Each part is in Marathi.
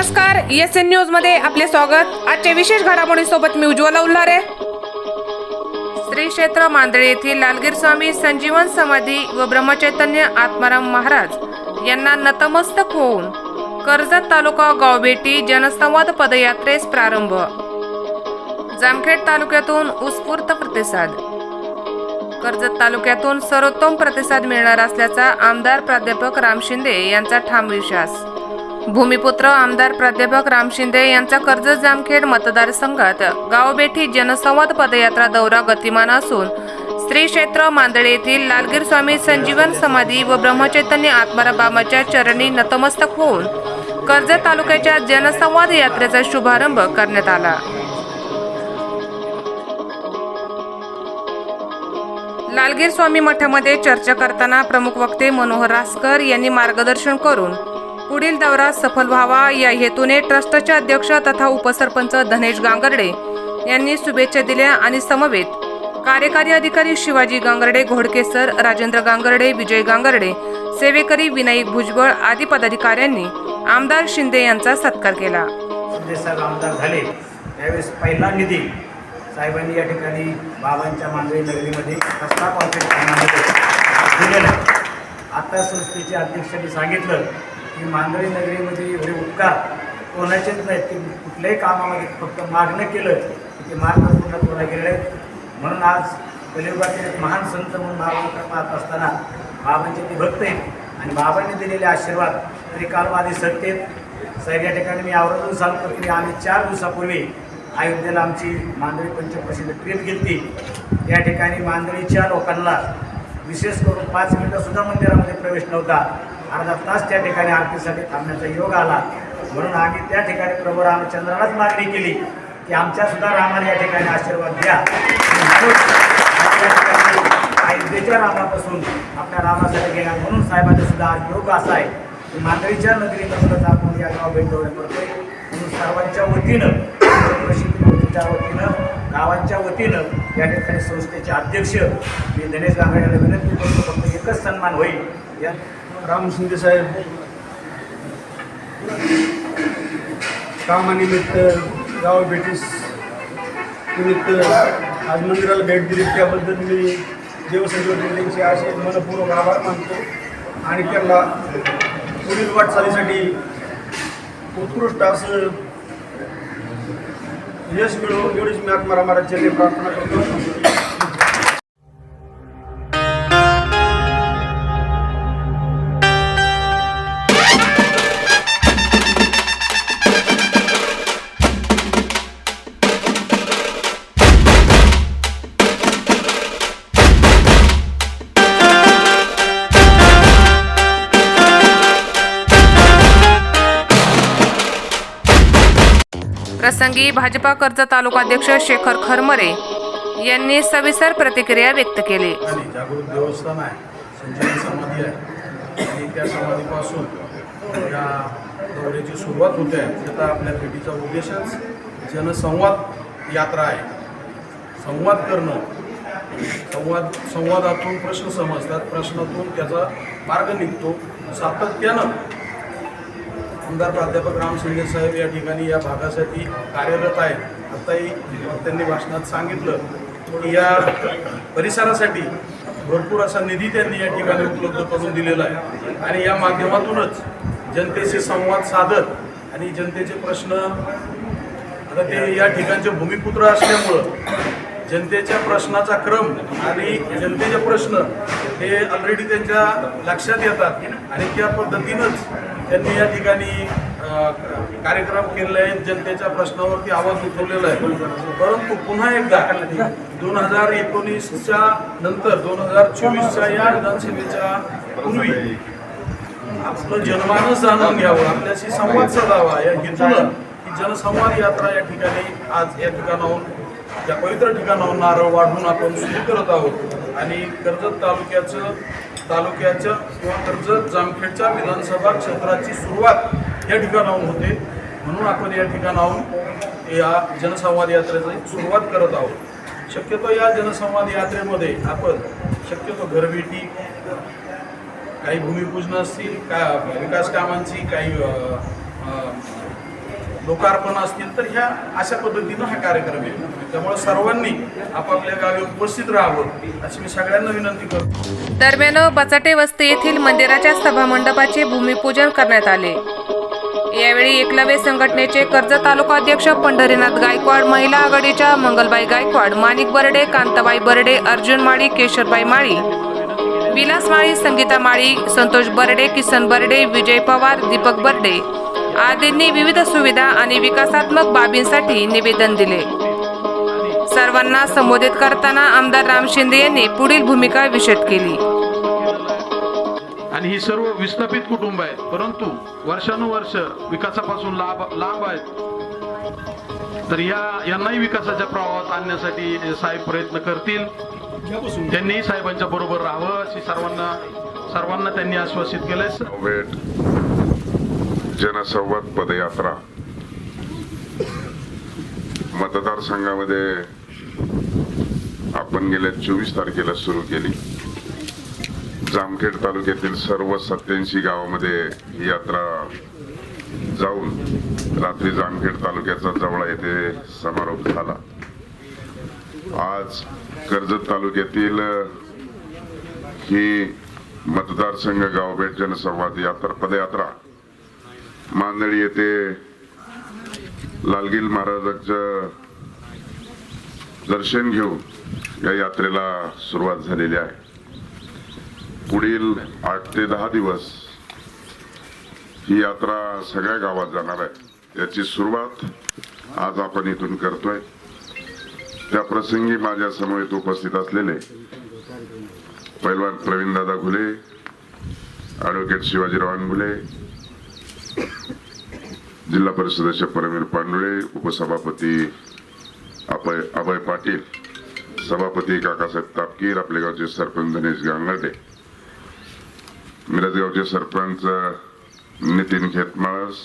नमस्कार एस एन न्यूजमध्ये आपले स्वागत. आजच्या विशेष घडामोडीसोबत मी उज्ज्वला उल्हारे. श्री क्षेत्र मांदळे येथील लालगीर स्वामी संजीवन समाधी व ब्रह्मचैतन्य आत्माराम महाराज यांना नतमस्तक होऊन कर्जत तालुका गावबेटी जनसंवाद पदयात्रेस प्रारंभ. जामखेड तालुक्यातून उत्स्फूर्त प्रतिसाद. कर्जत तालुक्यातून सर्वोत्तम प्रतिसाद मिळणार असल्याचा आमदार प्राध्यापक राम शिंदे यांचा ठाम विश्वास. भूमिपुत्र आमदार प्राध्यापक राम शिंदे यांचा कर्जत जामखेड मतदारसंघात गावबेठी जनसंवाद पदयात्रा दौरा गतिमान असून श्री क्षेत्र मांदळे येथील लालगीर स्वामी संजीवन समाधी व ब्रह्मचैतन्य आत्माराबाबाच्या चरणी नतमस्तक होऊन कर्जत तालुक्याच्या जनसंवाद यात्रेचा शुभारंभ करण्यात आला. लालगीर स्वामी मठामध्ये चर्चा करताना प्रमुख वक्ते मनोहर रासकर यांनी मार्गदर्शन करून पुढील दौरा सफल व्हावा या हेतूने ट्रस्टचे अध्यक्ष तथा उपसरपंच धनेश गांगर्डे यांनी शुभेच्छा दिल्या आणि समवेत कार्यकारी अधिकारी शिवाजी गांगर्डे घोडकेसर राजेंद्र गांगर्डे विजय गांगर्डे सेवेकरी विनायक भुजबळ आदी पदाधिकाऱ्यांनी आमदार शिंदे यांचा सत्कार केला. शिंदे साहेब आमदार झाले. त्यावेळेस पहिला निधी साहेबांनी या ठिकाणी बाबांच्या मांजरी नगरीमध्ये रस्ता कॉन्क्रीट दिलेला आता संस्थेचे अध्यक्षांनी सांगितलं की मांजरी नगरीमध्ये एवढे उपकार कोणाचेच नाहीत. की कुठल्याही कामामध्ये फक्त मागणं केलं की ते मार्ग पूर्ण पूर्ण गेलेले आहेत म्हणून आज कलियुगातील एक महान संत म्हणून बाबांकडे पाहत असताना बाबांचे ते भक्त आहेत आणि बाबांनी दिलेले आशीर्वाद त्रिकालवादी सत्तेत साहेब या ठिकाणी मी आवर्जून सांगतो की आम्ही चार दिवसापूर्वी अयोध्येला आमची मांदळी पंचप्रसिद्ध ट्रीप गेली या ठिकाणी मांदळीच्या लोकांना विशेष करून पाच मिनटंसुद्धा मंदिरामध्ये प्रवेश नव्हता. अर्धा तास त्या ठिकाणी आरतीसाठी थांबण्याचा योग आला. म्हणून आम्ही त्या ठिकाणी प्रभू रामचंद्रालाच मागणी केली की आमच्यासुद्धा रामाने या ठिकाणी आशीर्वाद द्या. ठिकाणी अयोध्येच्या रामापासून आपल्या रामासाठी गेला. म्हणून साहेबांचा सुद्धा आज योग असा आहे की मांदळीच्या नगरीमधूनच आपण या गाव भेट दौरे करतोय म्हणून सर्वांच्या वतीनं प्रशिक्षणच्या वतीनं गावांच्या वतीनं या ठिकाणी संस्थेचे अध्यक्ष मी दिनेश गांगड्याला विनंती करतो फक्त एकच सन्मान होईल. या राम शिंदे साहेब. कामानिमित्त गाव भेटीस निमित्त आज मंदिराला भेट दिली. त्याबद्दल मी देवसंजीवनी त्यांचे असे मनपूर्वक आभार मानतो. आणि त्यांना पुढील वाटचालीसाठी उत्कृष्ट असं यश मिळो एवढीच मी आत्माराम प्रार्थना करतो. प्रसंगी भाजपा कर्ज तालुकाध्यक्ष शेखर खरमरे यांनी सविस्तर प्रतिक्रिया व्यक्त केली. आणि जागृत देवस्थान आहे संजीवन समाधी आहे. आणि त्या समाधीपासून या दौऱ्याची सुरुवात होते. त्याचा आपल्या भेटीचा उद्देशच जनसंवाद यात्रा आहे. संवाद करणं. संवाद संवादातून प्रश्न समजतात. प्रश्नातून त्याचा मार्ग निघतो. सातत्यानं आमदार प्राध्यापक राम शिंदे साहेब या ठिकाणी या भागासाठी कार्यरत आहेत. आताही त्यांनी भाषणात सांगितलं की या परिसरासाठी भरपूर असा निधी त्यांनी या ठिकाणी उपलब्ध करून दिलेला आहे. आणि या माध्यमातूनच जनतेशी संवाद साधत आणि जनतेचे प्रश्न आता ते या ठिकाणचे भूमिपुत्र असल्यामुळं जनतेच्या प्रश्नाचा क्रम आणि जनतेचे प्रश्न हे ऑलरेडी त्यांच्या लक्षात येतात आणि त्या पद्धतीनंच त्यांनी या ठिकाणी कार्यक्रम केलेले आहेत. जनतेच्या प्रश्नावरती आवाज उठवलेला आहे. परंतु पुन्हा एकदा दोन हजार एकोणीसच्या नंतर दोन हजार चोवीसच्या या विधानसभेच्या पूर्वी आपलं जनमानस जाणून घ्यावं आपल्याशी संवाद साधावा. या हेतूनं ही जनसंवाद यात्रा या ठिकाणी आज या ठिकाणाहून या पवित्र ठिकाणाहून नारळ वाढून आपण सुरू करत आहोत. आणि कर्जत तालुक्याचं तालुक्याच्या किंवा कर्जत जामखेडच्या विधानसभा क्षेत्राची सुरुवात या ठिकाणाहून होते. म्हणून आपण या ठिकाणाहून या जनसंवाद यात्रेची सुरुवात करत आहोत. शक्यतो या जनसंवाद यात्रेमध्ये आपण शक्यतो घरभेटी काही भूमिपूजन असतील का विकास कामांची काही लोकार्पण असतील तर ह्या अशा पद्धतीनं हा कार्यक्रम येईल. त्यामुळे सर्वांनी आपापल्या गावी उपस्थित राहावं अशी मी सगळ्यांना विनंती करतो. दरम्यान बचाटे वस्ती येथील मंदिराच्या सभामंडपाचे भूमिपूजन करण्यात आले. यावेळी एकलव्य संघटनेचे कर्जत तालुका अध्यक्ष पंढरीनाथ गायकवाड महिला आघाडीच्या मंगलबाई गायकवाड माणिक बर्डे कांताबाई बर्डे अर्जुन माळी केशरबाई माळी विलास माळी संगीता माळी संतोष बर्डे किसन बर्डे विजय पवार दीपक बर्डे आदींनी विविध सुविधा आणि विकासात्मक बाबींसाठी निवेदन दिले. सर्वांना संबोधित करताना आमदार राम शिंदे यांनी पुढील भूमिका विशद केली. आणि ही सर्व विस्थापित कुटुंब आहेत परंतु वर्षानुवर्ष विकासापासून लाभ लांब आहेत. तर या यांनाही विकासाच्या प्रवाहात आणण्यासाठी साहेब प्रयत्न करतील त्यांनी साहेबांच्या बरोबर राहावं अशी सर्वांना सर्वांना त्यांनी आश्वासित केलंय. जनसंवाद पदयात्रा. मतदारसंघामध्ये आपण गेल्या चोवीस तारखेला सुरू केली. जामखेड तालुक्यातील सर्व सत्याऐंशी गावामध्ये ही यात्रा जाऊन रात्री जामखेड तालुक्याचा जवळ येथे समारोप झाला. आज कर्जत तालुक्यातील ही मतदारसंघ गावभेट जनसंवाद यात्रा पदयात्रा मांदळी येथे लालगिल महाराजांचं दर्शन घेऊन या यात्रेला सुरुवात झालेली आहे. पुढील आठ ते दहा दिवस ही यात्रा सगळ्या गावात जाणार आहे. याची सुरुवात आज आपण इथून करतोय. त्या प्रसंगी माझ्या समवेत उपस्थित असलेले पैलवान प्रवीणदादा घुले ॲडव्होकेट शिवाजीराव अनगुले जिल्हा परिषदेचे परमवीर पांडुळे उपसभापती अभय अभय पाटील सभापती काकासाहेब तापकीर आपले गावचे सरपंच गणेश गांगर्डे मिरजगावचे सरपंच नितीन खेतमाळस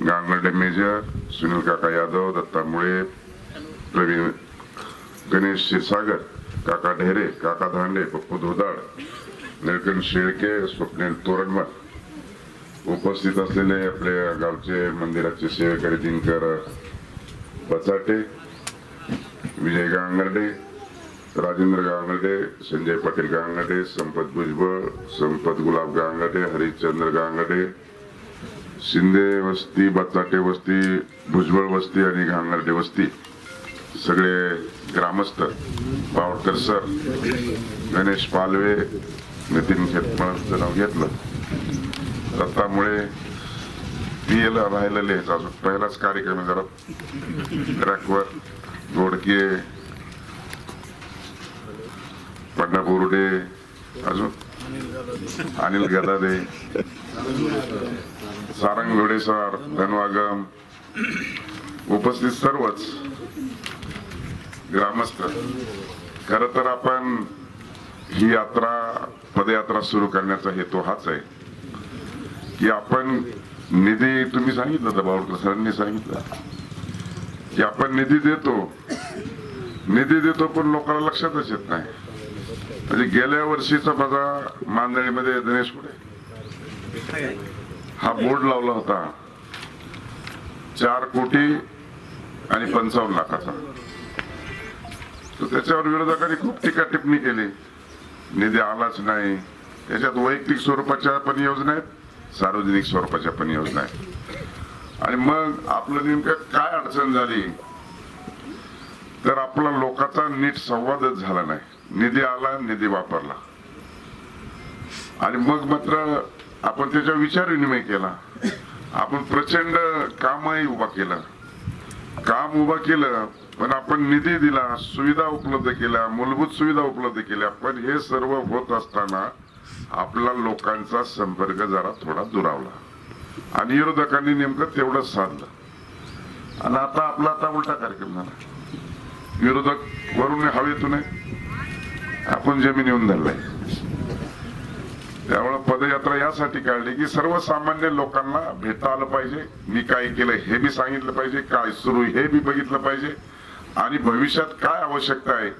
गांगर्डे मेजर सुनील काका यादव दत्ता मुळे प्रवीण गणेश क्षीरसागर काका ढेरे काका धांडे पप्पू धोदाड निळकंठ शेळके स्वप्नील तोरणमल उपस्थित असलेले आपले गावचे मंदिराचे सेवेकरी दिनकर बचाटे विजय गांगर्डे राजेंद्र गांगर्डे संजय पाटील गांगर्डे संपत भुजबळ संपत गुलाब गांगर्डे हरिश्चंद्र गांगर्डे शिंदे वस्ती बचाटे वस्ती भुजबळ वस्ती आणि गांगर्डे वस्ती. सगळे ग्रामस्थ पावडकर सर गणेश पालवे नितीन खेतमळचं नाव घेतलं. दत्तामुळे पीएल राहिलेले आहेत अजून. पहिलाच कार्यक्रम आहे जरा. ट्रॅकवर गोडके पण्णा बोर्डे अजून. अनिल गदादे सारंग घोडेसर धनवागम उपस्थित सर्वच ग्रामस्थ. खर तर आपण ही यात्रा पदयात्रा सुरू करण्याचा हेतू हाच आहे. की आपण निधी तुम्ही सांगितलं होतं बावळकर सरांनी सांगितलं. की आपण निधी देतो. निधी देतो पण लोकांना लक्षातच येत नाही. म्हणजे गेल्या वर्षीचा माझा मांदळीमध्ये दिनेश पुढे. हा बोर्ड लावला होता. चार कोटी आणि पंचावन्न लाखाचा. तर त्याच्यावर विरोधकांनी खूप टीका टिप्पणी केली. निधी आलाच नाही. त्याच्यात वैयक्तिक स्वरूपाच्या पण योजना आहेत. सार्वजनिक स्वरूपाच्या पण योजना आहेत. आणि मग आपलं नेमकं काय अडचण झाली? तर आपला लोकांचा नीट संवादच झाला नाही. निधी आला निधी वापरला. आणि मग मात्र आपण त्याच्या विचार विनिमय केला. आपण प्रचंड कामही उभा केलं. काम उभा केलं पण आपण निधी दिला सुविधा उपलब्ध केल्या मूलभूत सुविधा उपलब्ध केल्या पण हे सर्व होत असताना आपला लोकांचा संपर्क जरा थोडा दुरावला. आणि विरोधकांनी नेमकं तेवढंच साधलं आणि आता आपला आता उलटा कार्यक्रम झाला. विरोधक वरून हवेतून आपण जमीन येऊन धरलाय त्यामुळे पदयात्रा यासाठी काढली की सर्वसामान्य लोकांना भेटता आलं पाहिजे. मी काय केलं हे बी सांगितलं पाहिजे. काय सुरू हे बी बघितलं पाहिजे. आणि भविष्यात काय आवश्यकता आहे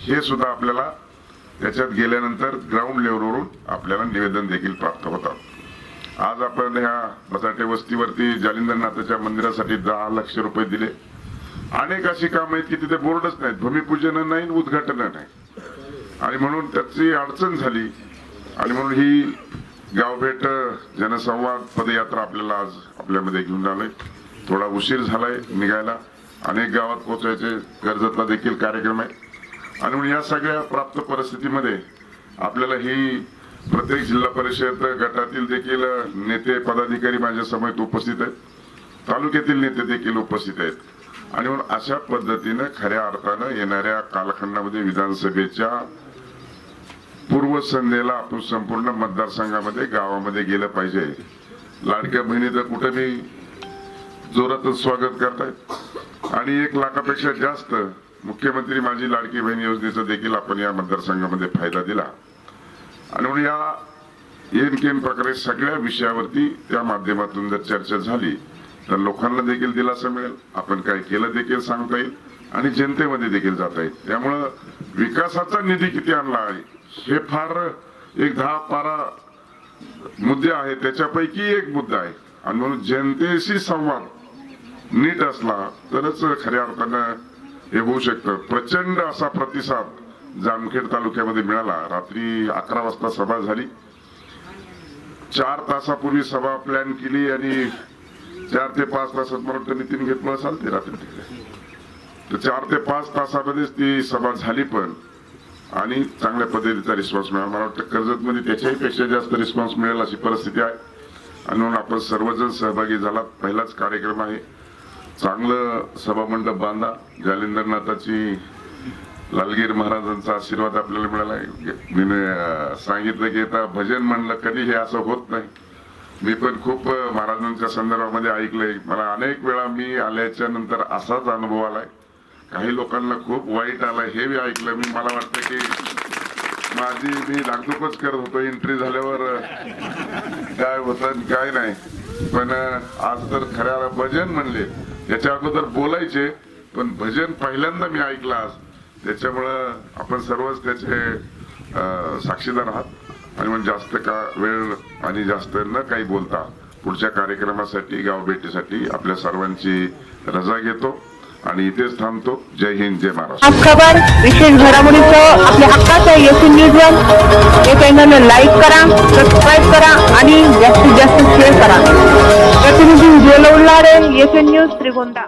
हे सुद्धा आपल्याला त्याच्यात गेल्यानंतर ग्राउंड लेवलवरून आपल्याला निवेदन देखील प्राप्त होतात आज आपण ह्या बसाटे वस्तीवरती जालिंदरनाथाच्या मंदिरासाठी दहा लक्ष रुपये दिले. अनेक अशी कामं आहेत की तिथे बोर्डच नाहीत भूमिपूजन नाही उद्घाटन नाही. आणि म्हणून त्याची अडचण झाली. आणि म्हणून ही गावभेट जनसंवाद पदयात्रा आपल्याला आज आपल्यामध्ये घेऊन आलोय. थोडा उशीर झालाय निघायला. अनेक गावात पोहोचायचे कर्जतला देखील कार्यक्रम आहे. आणि म्हणून या सगळ्या प्राप्त परिस्थितीमध्ये आपल्याला ही प्रत्येक जिल्हा परिषद गटातील देखील नेते पदाधिकारी माझ्या समेत उपस्थित आहेत. तालुक्यातील नेते देखील उपस्थित आहेत. आणि म्हणून अशा पद्धतीनं खऱ्या अर्थानं येणाऱ्या कालखंडामध्ये विधानसभेच्या पूर्वसंध्येला आपण संपूर्ण मतदारसंघामध्ये गावामध्ये गेलं पाहिजे. लाडक्या बहिणीचं कुठे मी जोरातच स्वागत करतायत आणि एक लाखापेक्षा जास्त मुख्यमंत्री माझी लाडकी बहीण योजनेचा देखील आपण या मतदारसंघामध्ये फायदा दिला. आणि म्हणून या येन केन प्रकारे सगळ्या विषयावरती त्या माध्यमातून जर चर्चा झाली तर लोकांना देखील दिलासा मिळेल. आपण काय केलं देखील सांगता येईल. आणि जनतेमध्ये देखील जाता येईल. त्यामुळं विकासाचा निधी किती आणला आहे हे फार एक दहा बारा मुद्दे आहेत. त्याच्यापैकी एक मुद्दा आहे. आणि म्हणून जनतेशी संवाद नीट असला तरच खऱ्या अर्थानं हे होऊ शकतं. प्रचंड असा प्रतिसाद जामखेड तालुक्यामध्ये मिळाला. रात्री अकरा वाजता सभा झाली. चार तासापूर्वी सभा प्लॅन केली आणि चार ते पाच तासात मला वाटतं नितीन घेतलं चालते रात्री तिकडे. तर चार ते पाच तासामध्येच ती सभा झाली पण आणि चांगल्या पद्धतीचा रिस्पॉन्स मिळाला. मला वाटतं कर्जतमध्ये त्याच्याही पेक्षा जास्त रिस्पॉन्स मिळेल अशी परिस्थिती आहे. आणि म्हणून आपण सर्वजण सहभागी झाला पहिलाच कार्यक्रम आहे. चांगलं सभामंडप बांधा. जालिंदरनाथाची लालगीर महाराजांचा आशीर्वाद आपल्याला मिळाला. आहे मी सांगितलं की आता भजन म्हणलं कधी हे असं होत नाही. मी पण खूप महाराजांच्या संदर्भामध्ये ऐकलंय. मला अनेक वेळा मी आल्याच्यानंतर असाच अनुभव आलाय. काही लोकांना खूप वाईट आलाय हे बी ऐकलं. मी मला वाटतं की माझी मी धाकधूकच करत होतो. एंट्री झाल्यावर काय होतं आणि काय नाही. पण आज तर खऱ्या भजन म्हणले. याच्या अगोदर बोलायचे पण भजन पहिल्यांदा मी ऐकलं आज. त्याच्यामुळं आपण सर्वच त्याचे साक्षीदार आहात. आणि मग जास्त का वेळ आणि जास्त न काही बोलता पुढच्या कार्यक्रमासाठी गाव भेटीसाठी आपल्या सर्वांची रजा घेतो. आणि इथेच थांबतो. जय हिंद जय महाराष्ट्र. खबर विशेष घडामोडीचं आपल्या हक्काचं येथील न्यूज वन हे चॅनल लाईक करा सबस्क्राईब करा आणि जास्तीत जास्त शेअर करा. प्रतिनिधी उज्ज्वल उल्हारे येथील न्यूज त्रिगोंदा